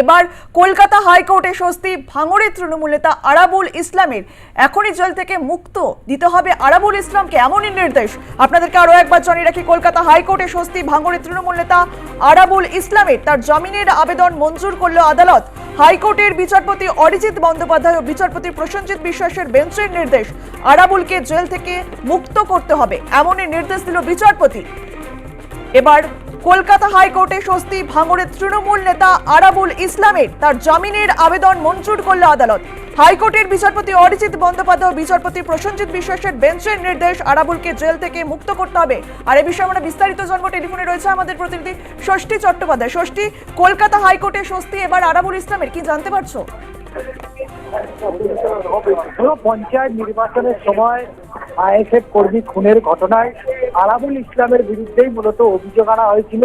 এবার কলকাতা হাইকোর্টে স্বস্তি ভাঙড়ের তৃণমূল নেতা আরাবুল ইসলামের। এখনই জেল থেকে মুক্ত দিতে হবে আরাবুল ইসলামকে, এমনই নির্দেশ। আপনাদেরকে আরও একবার জানিয়ে রাখি, কলকাতা হাইকোর্টে স্বস্তি ভাঙড়ের তৃণমূল নেতা আরাবুল ইসলামের। তার জামিনের আবেদন মঞ্জুর করল আদালত। হাইকোর্টের বিচারপতি অরিজিৎ বন্দ্যোপাধ্যায় ও বিচারপতি প্রসেনজিৎ বিশ্বাসের বেঞ্চের নির্দেশ। আরাবুলকে জেল থেকে মুক্ত করতে হবে, এমনই নির্দেশ দিল বিচারপতি। এবার কলকাতা হাইকোর্টে স্বস্তি ভাঙড়ের তৃণমূল নেতা আরাবুল ইসলামের তার জামিনের আবেদন মঞ্জুর করল আদালত। হাইকোর্টের বিচারপতি অরিজিৎ বন্দ্যোপাধ্যায় বিচারপতি প্রসেনজিৎ বিশ্বাসের বেঞ্চের নির্দেশ আরাবুলকে জেল থেকে মুক্ত করতে হবে। আর এ বিষয়ে আমরা বিস্তারিত জন্ম টেলিফোনে রয়েছে আমাদের প্রতিনিধি ষষ্ঠী চট্টোপাধ্যায়। ষষ্ঠী, কলকাতা হাইকোর্টে স্বস্তি, এবার আরাবুল ইসলামের কি জানতে পারছ? পঞ্চায়েত নির্বাচনের সময় আইএসএফ কর্মী খুনের ঘটনায় আলামুল ইসলামের বিরুদ্ধেই মূলত অভিযোগ আনা হয়েছিল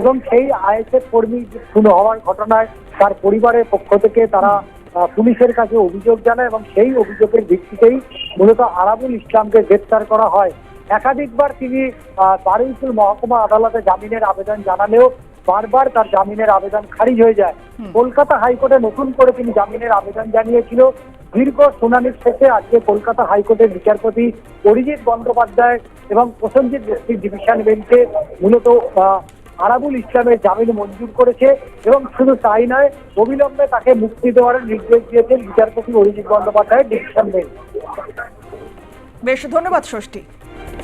এবং সেই আইএসএফ কর্মী খুন হওয়ার ঘটনায় তার পরিবারের পক্ষ থেকে তারা পুলিশের কাছে অভিযোগ জানায় এবং সেই অভিযোগের ভিত্তিতেই মূলত আলামুল ইসলামকে গ্রেপ্তার করা হয়। একাধিকবার তিনি বারুইপুর মহকুমা আদালতে জামিনের আবেদন জানালেও বারবার তার জামিনের আবেদন খারিজ হয়ে যায়। কলকাতা হাইকোর্টে নতুন করে তিনি জামিনের আবেদন জানিয়েছিল। দীর্ঘ শুনানির শেষে আজকে কলকাতা হাইকোর্টের বিচারপতি অরিজিৎ বন্দ্যোপাধ্যায় এবং প্রসেনজিৎ দোষীর ডিভিশন বেঞ্চে মূলত আরাবুল ইসলামের জামিন মঞ্জুর করেছে এবং শুধু তাই নয়, অবিলম্বে তাকে মুক্তি দেওয়ার নির্দেশ দিয়েছেন বিচারপতি অরিজিৎ বন্দ্যোপাধ্যায়ের ডিভিশন বেঞ্চ। বেশ, ধন্যবাদ ষষ্ঠী।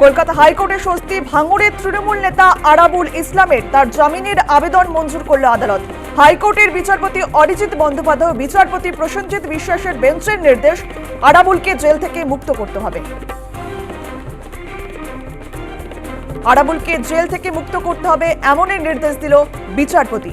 কলকাতা হাইকোর্টে স্বস্তি ভাঙড়ের তৃণমূল নেতা আরাবুল ইসলামের তার জামিনের আবেদন মঞ্জুর করল আদালত। হাইকোর্টের বিচারপতি অরিজিৎ বন্দ্যোপাধ্যায় বিচারপতি প্রসেনজিৎ বিশ্বাসের বেঞ্চের নির্দেশ আরাবুলকে জেল থেকে মুক্ত করতে হবে। আরাবুলকে জেল থেকে মুক্ত করতে হবে এমনই নির্দেশ দিল বিচারপতি।